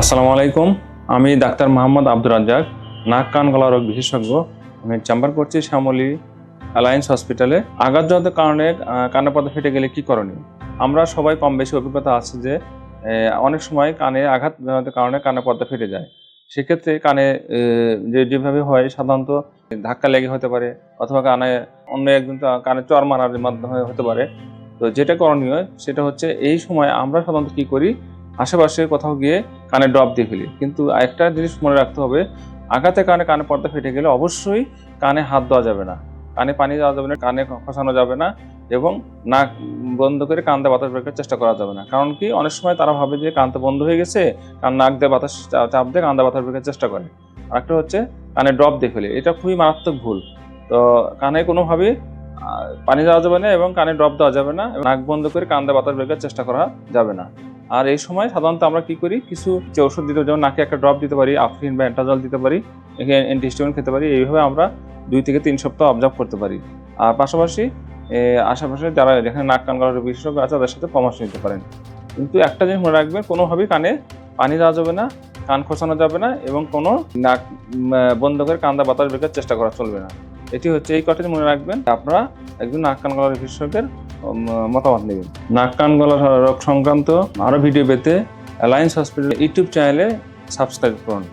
আসসালামু আলাইকুম। আমি ডাক্তার মোহাম্মদ আব্দুর রাজ্জাক, নাক কান গলা রোগ বিশেষজ্ঞ। আমি চেম্বার করছি শ্যামলী অ্যালায়েন্স হসপিটালে। আঘাতজনিত কারণে কানে পর্দা ফেটে গেলে কি করণীয়? আমরা সবাই কম বেশি অভিজ্ঞতা আছে যে অনেক সময় কানে আঘাতজনিত কারণে কানে পর্দা ফেটে যায়। সেক্ষেত্রে কানে যে, যেভাবে হয়, সাধারণত ধাক্কা লেগে হতে পারে অথবা কানে অন্য একজন কানে চর মারার মাধ্যমে হতে পারে। তো যেটা করণীয়, সেটা হচ্ছে এই সময় আমরা সাধারণত কি করি আশেপাশে কোথাও গিয়ে কানে ড্রপ দিয়ে ফেলি। কিন্তু একটা জিনিস মনে রাখতে হবে, আঘাতে কানে কানে পর্দা ফেটে গেলে অবশ্যই কানে হাত দেওয়া যাবে না। কানে পানি দেওয়া যাবে না, কানে খসানো যাবে না এবং নাক বন্ধ করে কান্দে বাতাস বের করার চেষ্টা করা যাবে না। কারণ কি, অনেক সময় তারা ভাবে যে কানতে বন্ধ হয়ে গেছে, কান নাক দিয়ে বাতাস চাপ দিয়ে কান্দে বাতাস বের করার চেষ্টা করে। আরেকটা হচ্ছে কানে ড্রপ দিয়ে ফেলে। এটা খুবই মারাত্মক ভুল। তো কানে কোনোভাবেই পানি দেওয়া যাবে না এবং কানে ড্রপ দেওয়া যাবে না নাক বন্ধ করে কান্দে বাতাস বের করার চেষ্টা করা যাবে না। আর এই সময় সাধারণত আমরা কি করি, কিছু যে ওষুধ দিতে যেমন নাকে একটা ড্রপ দিতে পারি, আফরিন বা অ্যান্টাজল দিতে পারি অ্যান্টিস্টিমিন খেতে পারি, এইভাবে আমরা দুই থেকে তিন সপ্তাহ অবজার্ভ করতে পারি। আর পাশাপাশি আশেপাশে যারা যেখানে নাক কান গলার বিশেষজ্ঞ আছে, তাদের সাথে পরামর্শ নিতে পারেন। কিন্তু একটা জিনিস মনে রাখবেন, কোনোভাবেই কানে পানি দেওয়া যাবে না, কান খোসানো যাবে না এবং কোনো নাক বন্ধ করে কান্দা বাতাস বের করার চেষ্টা করা চলবে না। এটি হচ্ছে এই কথাটি মনে রাখবেন আপনারা একজন নাক কান গলার বিশেষজ্ঞের মতামত নেবেন। নাক কান গলার রোগ সংক্রান্ত আরও ভিডিও পেতে অ্যালায়েন্স হসপিটাল ইউটিউব চ্যানেলে সাবস্ক্রাইব করুন।